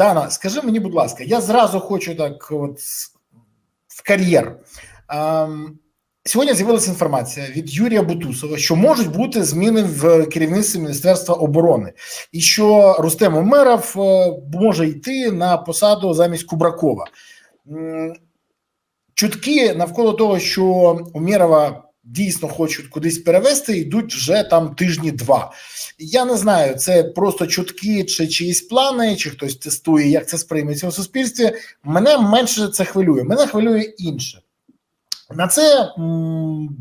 Дана, скажи мені, будь ласка, я зразу хочу так от в кар'єр. Ем, Сьогодні з'явилася інформація від Юрія Бутусова, що можуть бути зміни в керівництві Міністерства оборони, і що Рустем Умеров е, може йти на посаду замість Кубракова. Чутки навколо того, що Умєрова дійсно хочуть кудись перевести, йдуть вже там тижні два. Я не знаю, це просто чутки чи чиїсь плани, чи хтось тестує, як це сприйметься у суспільстві. Мене менше це хвилює. Мене хвилює інше. На це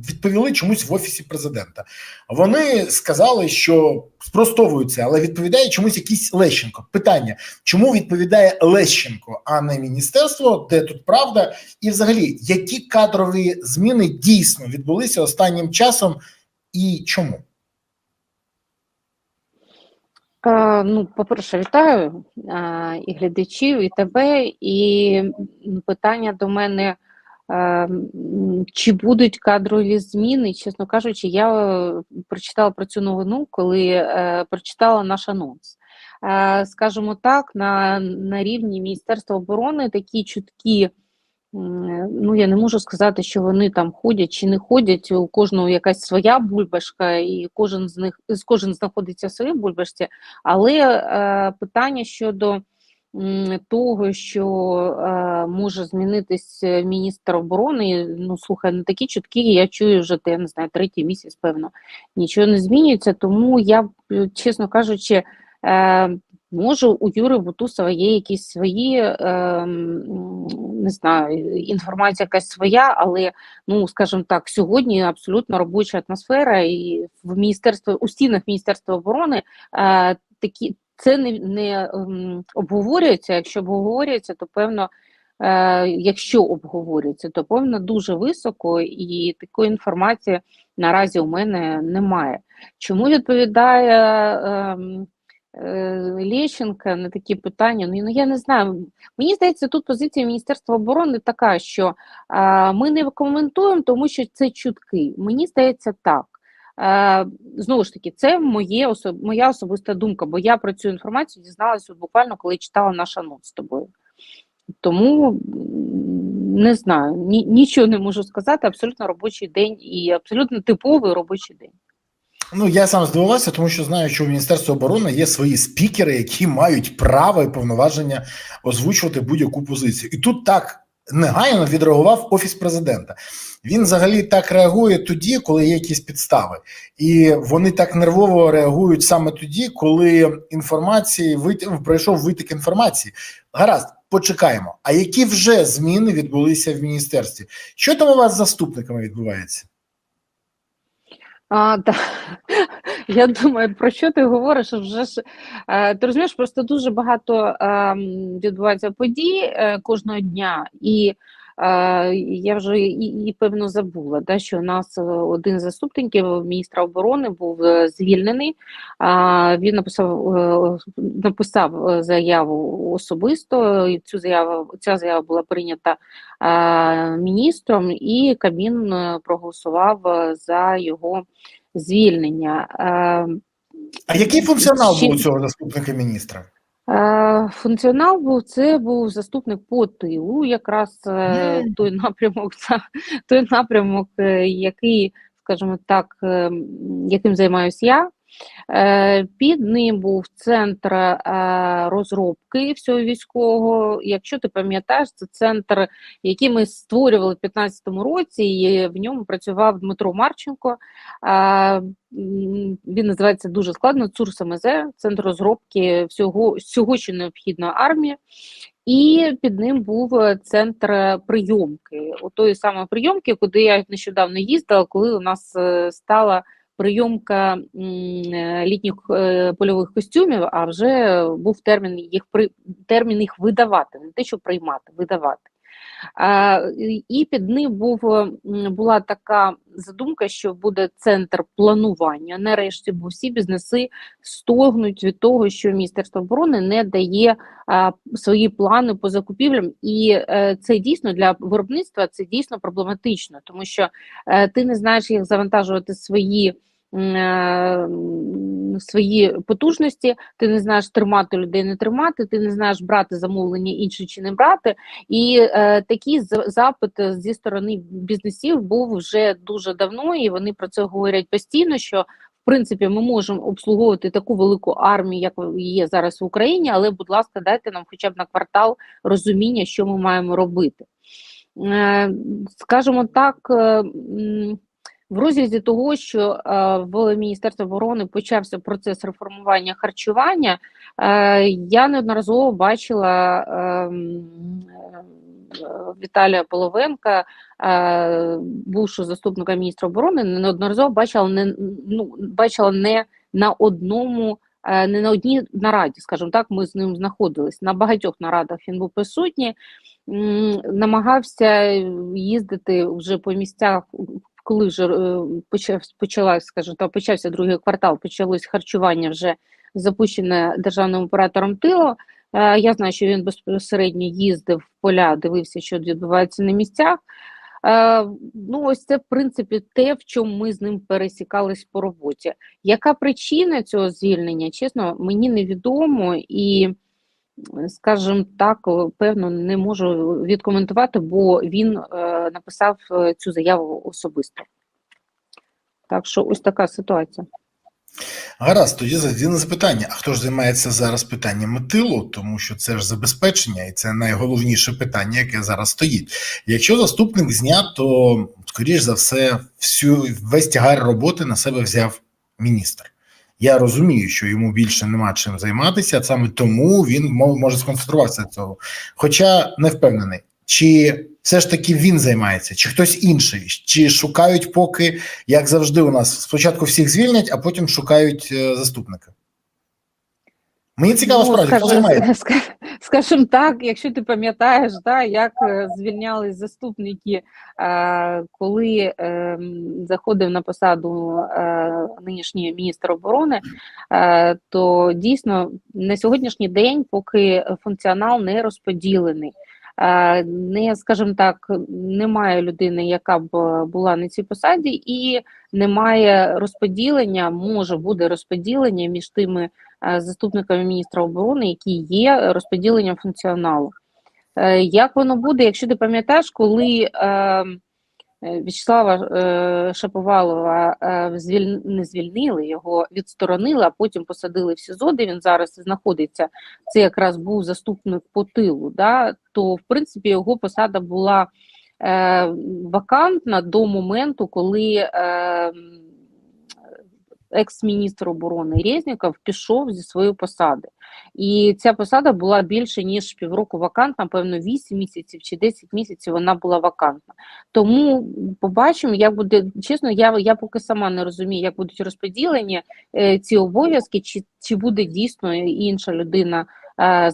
відповіли чомусь в офісі президента. Вони сказали, що спростовують це, але відповідає чомусь якийсь Лещенко. Питання: чому відповідає Лещенко, а не міністерство, де тут правда? І взагалі, які кадрові зміни дійсно відбулися останнім часом і чому? Е, Ну, по-перше, вітаю е, і глядачів, і тебе. І питання до мене: чи будуть кадрові зміни? Чесно кажучи, я е, прочитала про цю новину, коли е, прочитала наш анонс. Е, Скажімо так, на, на рівні Міністерства оборони такі чуткі. Ну, я не можу сказати, що вони там ходять чи не ходять. У кожного якась своя бульбашка, і кожен з них кожен знаходиться в своїй бульбашці. Але е, питання щодо того, що е, може змінитись е, міністр оборони, ну слухай, ну такі чутки я чую вже я не знаю, третій місяць, певно, нічого не змінюється. Тому я, е, чесно кажучи, е, може у Юри Бутусова є якісь свої, е, не знаю, інформація якась своя, але ну скажімо так, сьогодні абсолютно робоча атмосфера, і в міністерстві у стінах Міністерства оборони е, такі це не, не ем, обговорюється. Якщо обговорюється, то певно. Е, якщо обговорюється, то певно дуже високо, і такої інформації наразі у мене немає. Чому відповідає ем, е, Лещенка на такі питання? Ну, ну я не знаю. Мені здається, тут позиція Міністерства оборони така, що е, ми не коментуємо, тому що це чутки. Мені здається, так. Е, знову ж таки, це моє моя особиста думка, бо я про цю інформацію дізналася буквально, коли читала наш анонс з тобою. Тому не знаю, ні, нічого не можу сказати. Абсолютно робочий день і абсолютно типовий робочий день. Ну я сам здивувався, тому що знаю, що у Міністерстві оборони є свої спікери, які мають право і повноваження озвучувати будь-яку позицію. І тут так негайно відреагував офіс президента. Він взагалі так реагує тоді, коли є якісь підстави, і вони так нервово реагують саме тоді, коли інформації вит... пройшов витік інформації. Гаразд, почекаємо. А які вже зміни відбулися в міністерстві? Що там у вас з заступниками відбувається? А, да. Я думаю, про що ти говориш? Вже ж е, ти розумієш, просто дуже багато е, відбувається подій е, кожного дня, і я вже і, і певно забула, да, що у нас е, один з заступників міністра оборони був е, звільнений. Він написав е, написав е, заяву особисто. І цю заяву ця заява була прийнята е, міністром, і Кабмін е, проголосував е, за його звільнення. Е, А який функціонал був у цього заступника міністра? Е, Функціонал був це був заступник по тилу, якраз е, той напрямок, той напрямок, е, який, скажімо так, е, яким займаюся я. Е, Під ним був центр е, розробки всього військового. Якщо ти пам'ятаєш, це центр, який ми створювали в 2015 році, і в ньому працював Дмитро Марченко. Е, Він називається дуже складно ЦУР СМЗ, центр розробки всього, всього, що необхідно армії. І під ним був центр прийомки, отої самої прийомки, куди я нещодавно їздила, коли у нас стала прийомка е, літніх е, польових костюмів, а вже був термін їх термін їх видавати, не те, що приймати, видавати. І- під ним був була така задумка, що буде центр планування. Нарешті, бо всі бізнеси стогнуть від того, що Міністерство оборони не дає свої плани по закупівлям, і е, це дійсно для виробництва це дійсно проблематично, тому що ти не знаєш, як завантажувати свої свої потужності, ти не знаєш тримати людей, не тримати, ти не знаєш брати замовлення інші чи не брати. І е, такий запит зі сторони бізнесів був вже дуже давно, і вони про це говорять постійно. Що в принципі ми можемо обслуговувати таку велику армію, як є зараз в Україні, але, будь ласка, дайте нам хоча б на квартал розуміння, що ми маємо робити. Е, Скажімо так, е, в розрізі того, що е, в Міністерстві оборони почався процес реформування харчування, е, я неодноразово бачила ем, е, Віталія Половенка, бувшого заступника міністра оборони, неодноразово бачила не ну бачила не на одному. Не на одній нараді, скажімо так, ми з ним знаходились. На багатьох нарадах він був присутній, намагався їздити вже по місцях, коли вже е, почав, почалась, скажімо так, почався другий квартал, почалось харчування вже запущене державним оператором тилу. Е, Я знаю, що він безпосередньо їздив в поля, дивився, що відбувається на місцях. Е, Ну, ось це, в принципі, те, в чому ми з ним пересікались по роботі. Яка причина цього звільнення? Чесно, мені невідомо і, скажімо так, певно, не можу відкоментувати, бо він е, написав е, цю заяву особисто. Так що ось така ситуація. Гаразд, тоді задіне запитання: а хто ж займається зараз питаннями тилу? Тому що це ж забезпечення, і це найголовніше питання, яке зараз стоїть. Якщо заступник знят, то скоріш за все, всю весь тягар роботи на себе взяв міністр. Я розумію, що йому більше нема чим займатися, саме тому він може сконцентруватися на цього. Хоча не впевнений, чи все ж таки він займається, чи хтось інший, чи шукають поки, як завжди, у нас спочатку всіх звільнять, а потім шукають е, заступника. Мені цікаво, Ну, справді, хто займається. Скажімо так, якщо ти пам'ятаєш, да, як е, звільнялись заступники, е, коли е, заходив на посаду е, нинішній міністр оборони, то дійсно на сьогоднішній день поки функціонал не розподілений. Е, Не, скажімо так, немає людини, яка б е, була на цій посаді, і немає розподілення, може буде розподілення між тими е, заступниками міністра оборони, які є розподіленням функціоналу. Як воно буде, якщо ти пам'ятаєш, коли е, е, В'ячеслава е, Шаповалова е, не звільнили, його відсторонили, а потім посадили в СІЗО, де він зараз знаходиться, це якраз був заступник по тилу, да, то в принципі його посада була е, вакантна до моменту, коли е, екс-міністр оборони Резніков пішов зі своєї посади. І ця посада була більше ніж півроку вакантна, певно, 8 місяців чи 10 місяців вона була вакантна. Тому побачимо, як буде чесно, я, я поки сама не розумію, як будуть розподілені е, ці обов'язки, чи, чи буде дійсно інша людина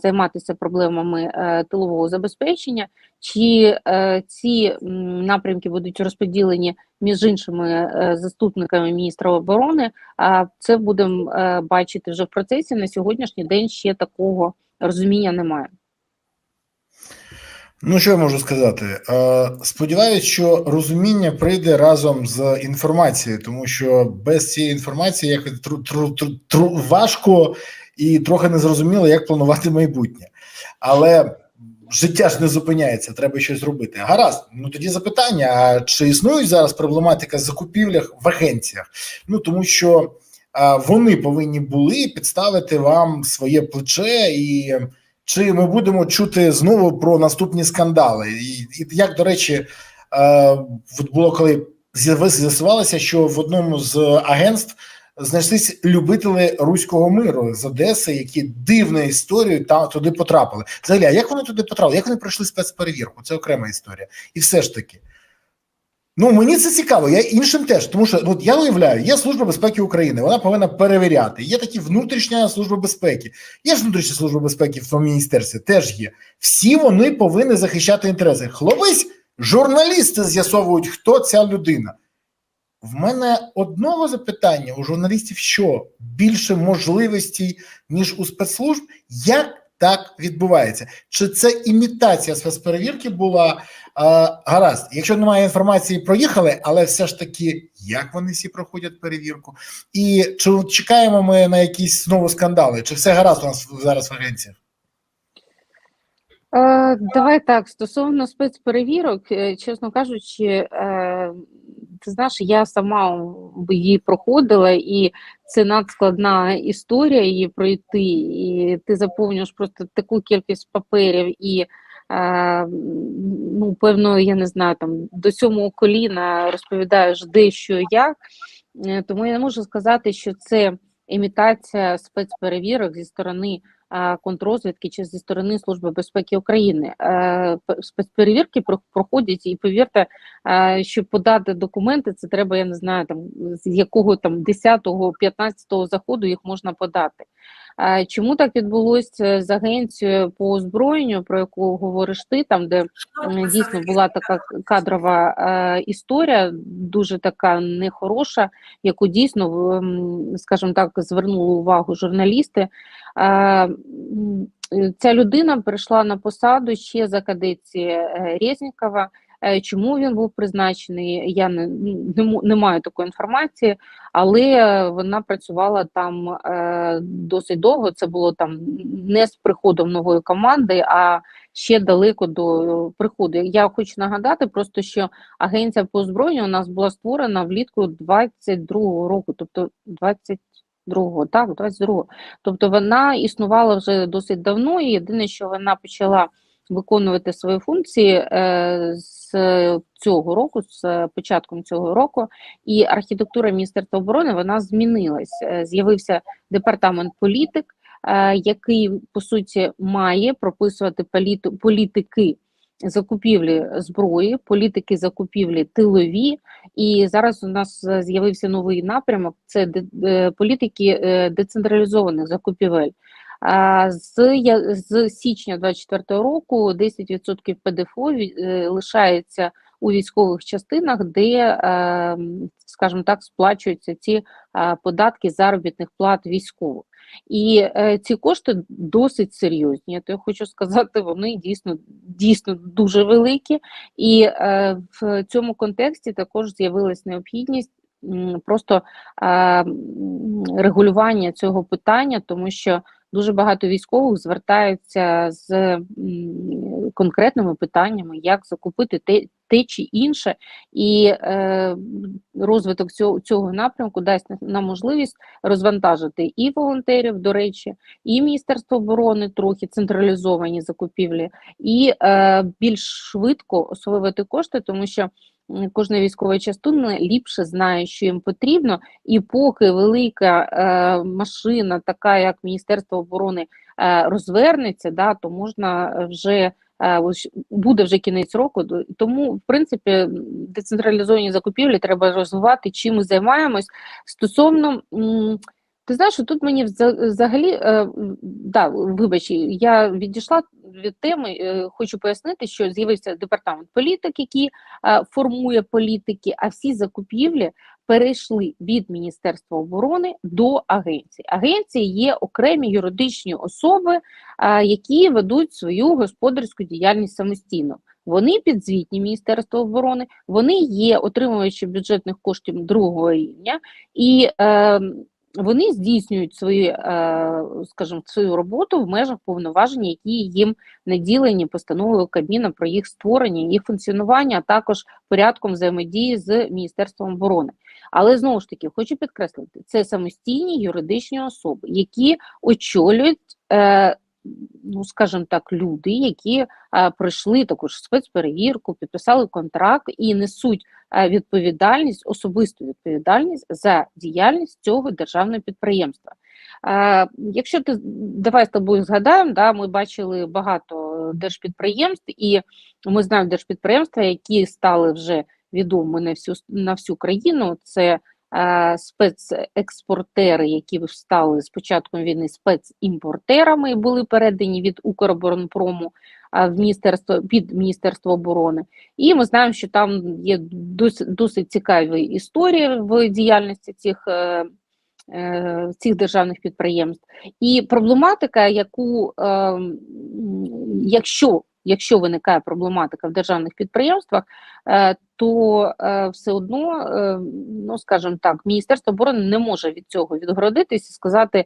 займатися проблемами е, тилового забезпечення, чи е, ці напрямки будуть розподілені між іншими е, заступниками міністра оборони. Це будемо е, бачити вже в процесі. На сьогоднішній день ще такого розуміння немає. Ну, що я можу сказати? Е, Сподіваюсь, що розуміння прийде разом з інформацією, тому що без цієї інформації як тру, тру, тру, важко і трохи незрозуміло, як планувати майбутнє. Але життя ж не зупиняється, треба щось робити. Гаразд, ну тоді запитання: а чи існують зараз проблематика закупівлях в агенціях? Ну тому що а, вони повинні були підставити вам своє плече і. Чи ми будемо чути знову про наступні скандали? І, і як до речі, е, було коли з'яви- з'ясувалося, що в одному з агентств знайшлись любителі руського миру з Одеси, які дивною історією та туди потрапили. Взагалі, а як вони туди потрапили? Як вони пройшли спецперевірку? Це окрема історія. І все ж таки. Ну, мені це цікаво, я іншим теж, тому що от я уявляю, є Служба безпеки України, вона повинна перевіряти. Є такі внутрішня служба безпеки, є ж внутрішня служба безпеки в тому міністерстві, теж є. Всі вони повинні захищати інтереси. Хлопець, журналісти з'ясовують, хто ця людина. В мене одного запитання у журналістів: що більше можливостей, ніж у спецслужб, як так відбувається. Чи це імітація спецперевірки була е, гаразд? Якщо немає інформації, проїхали, але все ж таки, як вони всі проходять перевірку? І чи чекаємо ми на якісь знову скандали? Чи все гаразд у нас зараз в агенціях? Е, Давай так, стосовно спецперевірок, е, чесно кажучи, е, ти знаєш, я сама її проходила, і це надскладна історія її пройти, і ти заповнюєш просто таку кількість паперів і. Ну, певно, я не знаю, там до сьомого коліна розповідаєш де що як. Тому я не можу сказати, що це імітація спецперевірок зі сторони контррозвідки чи зі сторони Служби безпеки України. Е, Спецперевірки про- проходять, і повірте, е, щоб подати документи, це треба, я не знаю, там з якого там 10-го, 15-го заходу їх можна подати. Е, Чому так відбулося з агенцією по озброєнню, про яку говориш ти, там де дійсно була така кадрова е, історія, дуже така нехороша, яку дійсно, скажімо так, звернули увагу журналісти. Е, Ця людина прийшла на посаду ще за кадеції е, Резнікова. Е, Чому він був призначений? Я не, не, не маю такої інформації, але вона працювала там е, досить довго. Це було там не з приходом нової команди, а ще далеко до приходу. Я хочу нагадати, просто що агенція по озброєнню у нас була створена влітку 22-го року, тобто 22-го, так, 22-го. Тобто вона існувала вже досить давно, і єдине, що вона почала виконувати свої функції е, з цього року, з початком цього року, і архітектура Міністерства оборони вона змінилась. Е, З'явився департамент політик, е, який по суті має прописувати політики закупівлі зброї, політики закупівлі тилові. І зараз у нас з'явився новий напрямок: це політики децентралізованих закупівель. З, з січня 2024 року 10% ПДФО е, лишається у військових частинах, де, е, скажімо так, сплачуються ці е, податки заробітних плат військових. І ці кошти досить серйозні. То я хочу сказати, вони дійсно дійсно дуже великі. І в цьому контексті також з'явилась необхідність просто регулювання цього питання, тому що дуже багато військових звертаються з конкретними питаннями, як закупити те, те чи інше, і е, розвиток цього, цього напрямку дасть нам можливість розвантажити і волонтерів, до речі, і Міністерство оборони трохи централізовані закупівлі, і е, більш швидко освоювати кошти, тому що кожна військова частина ліпше знає, що їм потрібно, і поки велика е, машина, така як Міністерство оборони, е, розвернеться, да, то можна вже е, буде вже кінець року. Тому, в принципі, децентралізовані закупівлі треба розвивати. Чим ми займаємось стосовно. Ти знаєш, тут мені взагалі, е, да, вибач, я відійшла від теми. е, Хочу пояснити, що з'явився департамент політик, який е, формує політики, а всі закупівлі перейшли від Міністерства оборони до агенції. Агенції є окремі юридичні особи, а, які ведуть свою господарську діяльність самостійно. Вони підзвітні Міністерству оборони, вони є отримувачі бюджетних коштів другого рівня, і е, вони здійснюють свої, е, скажімо, свою роботу в межах повноважень, які їм наділені постановою Кабміна про їх створення, їх функціонування, а також порядком взаємодії з Міністерством оборони. Але знову ж таки хочу підкреслити, це самостійні юридичні особи, які очолюють, е, ну скажімо так, люди, які е, пройшли також спецперевірку, підписали контракт і несуть е, відповідальність, особисту відповідальність за діяльність цього державного підприємства. Е, якщо ти давай з тобою згадаємо, да, ми бачили багато держпідприємств, і ми знаємо держпідприємства, які стали вже відомі на всю на всю країну. Це спецекспортери, які стали з початком війни спецімпортерами були передані від Укроборонпрому е, в міністерство під Міністерство оборони. І ми знаємо, що там є досить, досить цікаві історії в діяльності цих. Е, е, цих державних підприємств. І проблематика, яку е, якщо, якщо виникає проблематика в державних підприємствах, е, то е, все одно, е, ну скажімо так, Міністерство оборони не може від цього відгородитись і сказати,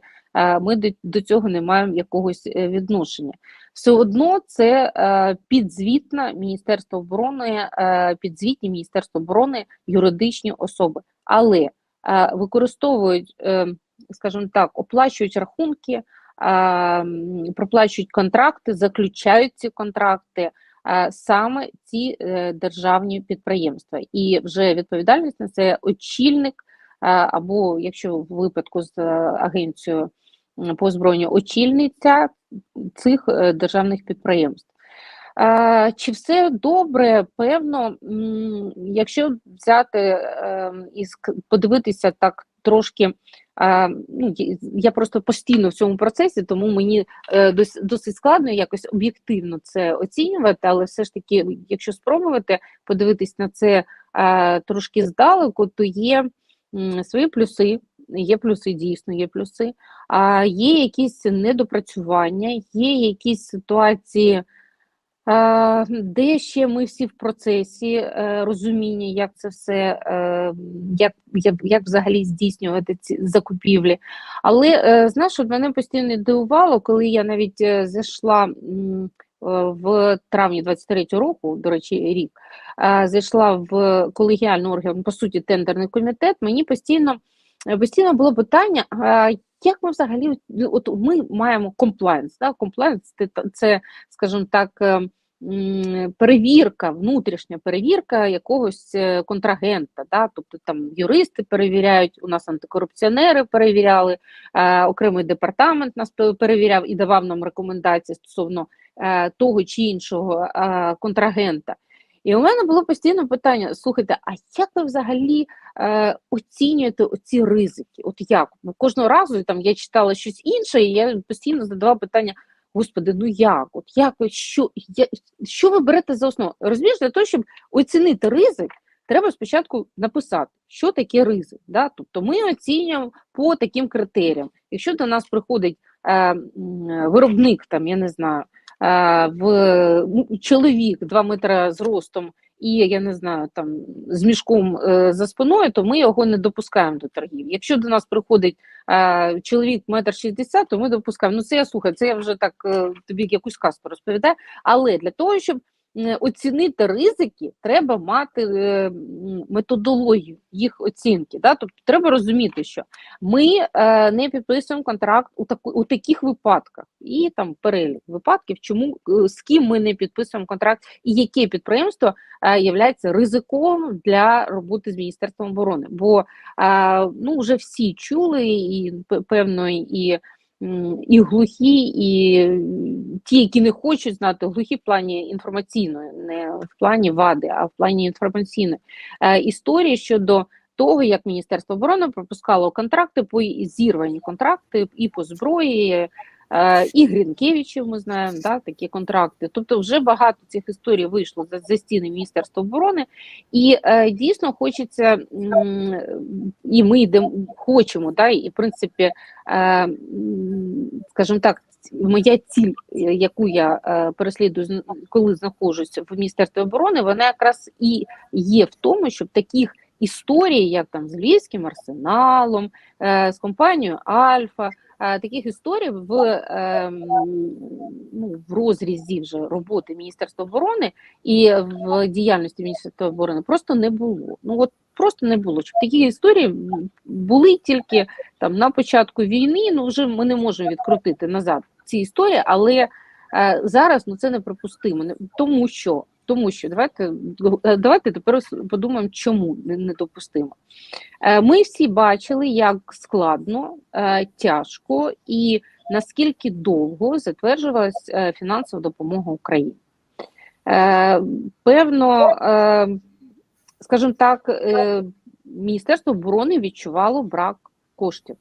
ми до, цього не маємо якогось відношення. Все одно це е, підзвітна Міністерство оборони, підзвітні Міністерство оборони юридичні особи, але використовують, скажімо так, оплачують рахунки, проплачують контракти, заключають ці контракти е, саме ці е, державні підприємства. І вже відповідальність на це очільник, е, або якщо в випадку з агенцією по озброєнню очільниця цих державних підприємств. Чи все добре? Певно, якщо взяти е, і подивитися так трошки. Ну, я- просто постійно в цьому процесі, тому мені е, досить складно якось об'єктивно це оцінювати, але все ж таки, якщо спробувати подивитись на це трошки здалеку, то є свої плюси. Є плюси, дійсно, є плюси. А є якісь недопрацювання, є якісь ситуації, де ще ми всі в процесі е, розуміння, як це все, е, як, як, як взагалі здійснювати ці закупівлі. Але е, знаєш, от мене постійно дивувало, коли я навіть е, зайшла е, в травні 23-го року, до речі, рік, е, зайшла в колегіальний орган, по суті, тендерний комітет, мені постійно, е, постійно було питання, як ми взагалі, от ми маємо комплайнс, да? комплайнс це, скажімо так, е, перевірка, внутрішня перевірка якогось е, контрагента, да? тобто там юристи перевіряють, у нас антикорупціонери перевіряли, е, окремий департамент нас перевіряв і давав нам рекомендації стосовно того чи іншого контрагента. І у мене було постійно питання: слухайте, а як ви взагалі е, оцінюєте оці ризики? От як? Ну, кожного разу там я читала щось інше, і я постійно задавала питання: Господи, ну як? От як ви що, я, що ви берете за основу? Розумієш, для того, щоб оцінити ризик, треба спочатку написати, що таке ризик. Да? Тобто ми оцінюємо по таким критеріям. Якщо до нас приходить е, виробник, там, я не знаю, в ну, чоловік 2 метри зростом і я не знаю, там з мішком е, за спиною, то ми його не допускаємо до торгів. Якщо до нас приходить чоловік метр шістдесят, то ми допускаємо. Ну це я слухаю, це я вже так е, тобі якусь казку розповідаю. Але для того, щоб оцінити ризики, треба мати е, методологію їх оцінки. Да? Тобто треба розуміти, що ми е, не підписуємо контракт у, таку, у таких випадках, і там перелік випадків, чому е, з ким ми не підписуємо контракт, і яке підприємство являється ризиковим для роботи з міністерством оборони. Бо ну вже всі чули, і певно, і. І глухі, і ті, які не хочуть знати, глухі в плані інформаційної, не в плані вади, а в плані інформаційної. Е, історії щодо того, як Міністерство оборони пропускало контракти по зірвані контракти і по зброї, і Грінкевичів ми знаємо, да, такі контракти. Тобто, вже багато цих історій вийшло за, за стіни Міністерства оборони, і е, дійсно хочеться, і ми йдемо, хочемо, да, і в принципі, е, скажімо так. Моя ціль, е, яку я е, переслідую, коли знаходжусь в Міністерстві оборони, вона якраз і є в тому, щоб таких історій, як там з Львівським арсеналом, е, з компанією Альфа, е, таких історій в, е, ну, в розрізі вже роботи Міністерства оборони і в діяльності Міністерства оборони просто не було. Ну от просто не було. Щоб такі історії були тільки там на початку війни. Ну вже ми не можемо відкрутити назад ці історії, але е, зараз ну це неприпустимо, Не- тому що. Тому що давайте е, давайте тепер подумаємо, чому недопустимо. Е, Ми всі бачили, як складно, е, тяжко і наскільки довго затверджувалась фінансова допомога Україні. Певно, скажімо так, Міністерство оборони відчувало брак коштів.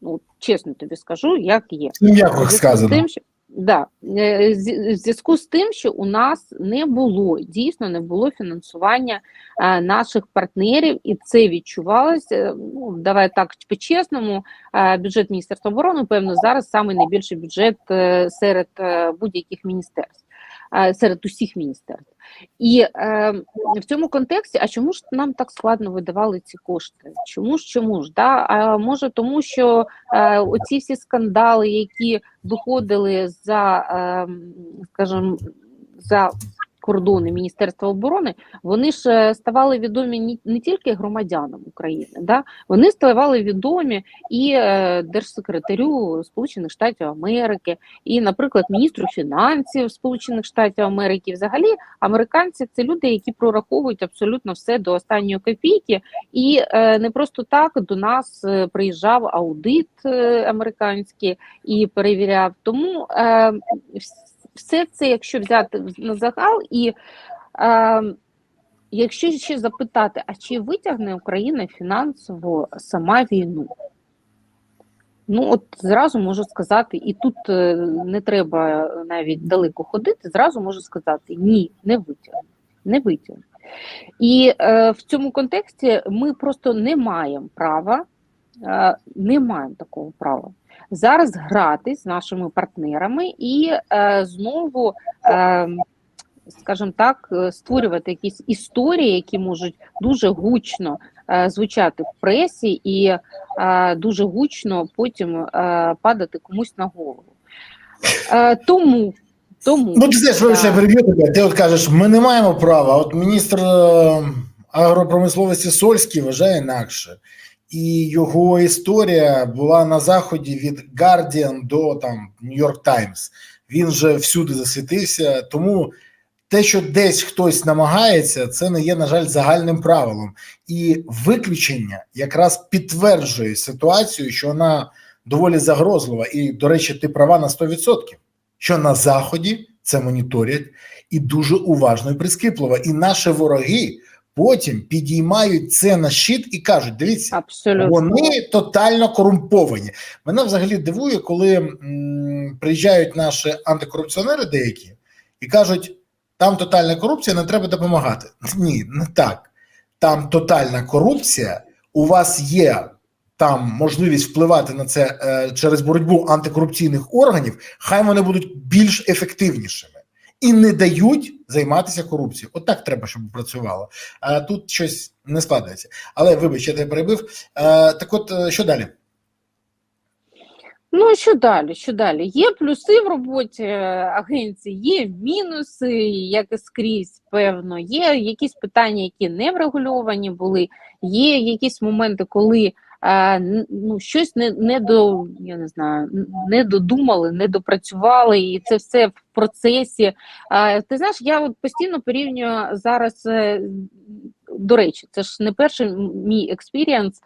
Ну, чесно тобі скажу, як є. Ну, м'яко сказано. тим, що Да, е, в зв'язку з тим, що у нас не було дійсно не було фінансування е, наших партнерів, і це відчувалося. е, Ну давай так по-чесному. е, Бюджет Міністерства оборони, певно, зараз найбільший бюджет е, серед е, будь-яких міністерств, е, серед усіх міністерств. І е, в цьому контексті, а чому ж нам так складно видавали ці кошти? Чому ж чому ж? Да? А може тому, що е, оці всі скандали, які виходили за, е, скажімо, за кордони Міністерства оборони, вони ж е, ставали відомі не, тільки громадянам України, да? вони ставали відомі і е, держсекретарю Сполучених Штатів Америки, і, наприклад, міністру фінансів Сполучених Штатів Америки. Взагалі, американці це люди, які прораховують абсолютно все до останньої копійки, і е, не просто так до нас приїжджав аудит американський і перевіряв. Тому е, вс- все це, якщо взяти на загал, і е, якщо ще запитати, а чи витягне Україна фінансово сама війну? Ну, от зразу можу сказати, і тут е, не треба навіть далеко ходити, зразу можу сказати: ні, не витягне. Не витягне. І е, в цьому контексті ми просто не маємо права, е, не маємо такого права зараз грати з нашими партнерами і е, знову, е, скажімо так, е, створювати якісь історії, які можуть дуже гучно е, звучати в пресі, і е, дуже гучно потім е, падати комусь на голову. Е, тому, тому Ну, ти знаєш, вибачте, переб'ю. Ти от кажеш, ми не маємо права. От міністр е, агропромисловості Сольський вважає інакше. І його історія була на заході від Guardian до там New York Times. Він же всюди засвітився. Тому те, що десь хтось намагається, це не є, на жаль, загальним правилом. І виключення якраз підтверджує ситуацію, що вона доволі загрозлива. І, до речі, ти права на 100%, що на заході це моніторять і дуже уважно і прискіпливо. І наші вороги потім підіймають це на щит і кажуть: дивіться, абсолютно вони тотально корумповані. Мене взагалі дивує, коли м, приїжджають наші антикорупціонери деякі і кажуть, там тотальна корупція, не треба допомагати. Ні, не так. Там тотальна корупція, у вас є там можливість впливати на це е, через боротьбу антикорупційних органів, хай вони будуть більш ефективнішими і не дають займатися корупцією. От так треба, щоб працювало. А тут щось не складається. Але вибач, я тебе перебив. Е, так от, е, що далі? Ну, що далі? Що далі? Є плюси в роботі е, агенції, є мінуси, як і скрізь, певно. Є якісь питання, які не врегульовані були, є якісь моменти, коли ну, щось не, не до я не знаю, не додумали, не допрацювали, і це все в процесі. Ти знаєш, я от постійно порівнюю зараз. е, До речі, це ж не перший мій експірієнс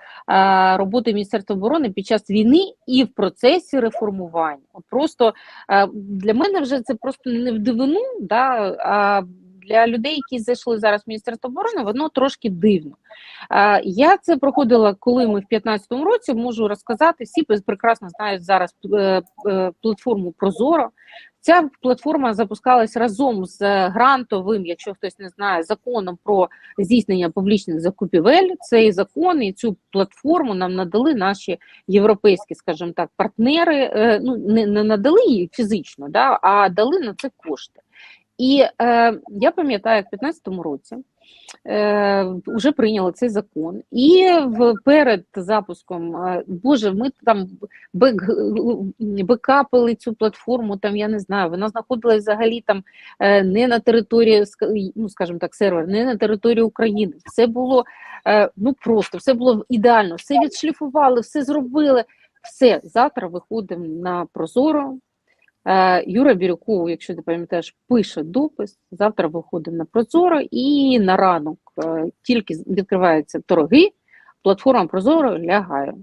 роботи Міністерства оборони під час війни і в процесі реформування. Просто е, для мене вже це просто не в дивину, да, а для людей, які зайшли зараз в Міністерство оборони, воно трошки дивно. Я це проходила, коли ми в 2015 році можу розказати. Всі прекрасно знають зараз е, е, платформу Прозоро. Ця платформа запускалась разом з грантовим, якщо хтось не знає, законом про здійснення публічних закупівель. Цей закон і цю платформу нам надали наші європейські, скажімо так, партнери. е, Ну не надали її фізично, да, а дали на це кошти. І е, я пам'ятаю, як в 2015 році е, вже прийняли цей закон, і в перед запуском, е, боже, ми там бек, бекапили цю платформу. Там я не знаю, вона знаходилась взагалі там е, не на території, ну скажімо так, сервер, не на території України. Все було е, ну просто все було ідеально, все відшліфували, все зробили. Все завтра виходимо на Прозоро. Е, Юра Бірюков, якщо ти пам'ятаєш, пише допис. Завтра виходимо на Прозоро, і на ранок е, тільки відкриваються торги, платформа Прозоро лягає.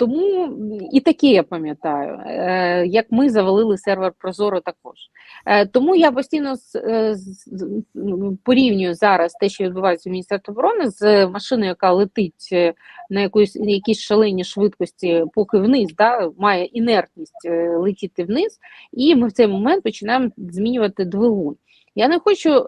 Тому і таке я пам'ятаю, е, як ми завалили сервер Прозоро також. Е, тому я постійно е, порівнюю зараз те, що відбувається в Міністерстві оборони, з машиною, яка летить на якоїсь на якійсь шаленій швидкості, поки вниз, да, має інертність летіти вниз, і ми в цей момент починаємо змінювати двигун. Я не хочу е,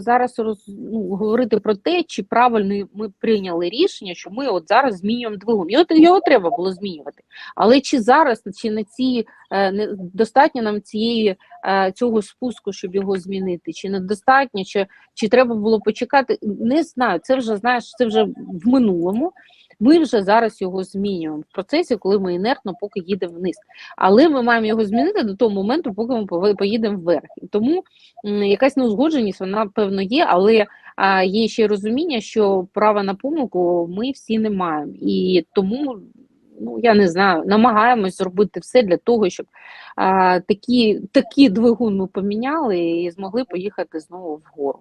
зараз роз, ну, говорити про те, чи правильно ми прийняли рішення, що ми от зараз змінюємо двигун. Його, його треба було змінювати. Але чи зараз, чи на ці е, не достатньо нам цієї е, цього спуску, щоб його змінити, чи недостатньо, чи, чи треба було почекати? Не знаю. Це вже знаєш, це вже в минулому. Ми вже зараз його змінюємо в процесі, коли ми інертно поки їдемо вниз. Але ми маємо його змінити до того моменту, поки ми поїдемо вверх. І тому якась неузгодженість, вона певно є, але є ще розуміння, що права на помилку ми всі не маємо. І тому, ну я не знаю, намагаємось зробити все для того, щоб а, такі, такі двигун ми поміняли і змогли поїхати знову вгору.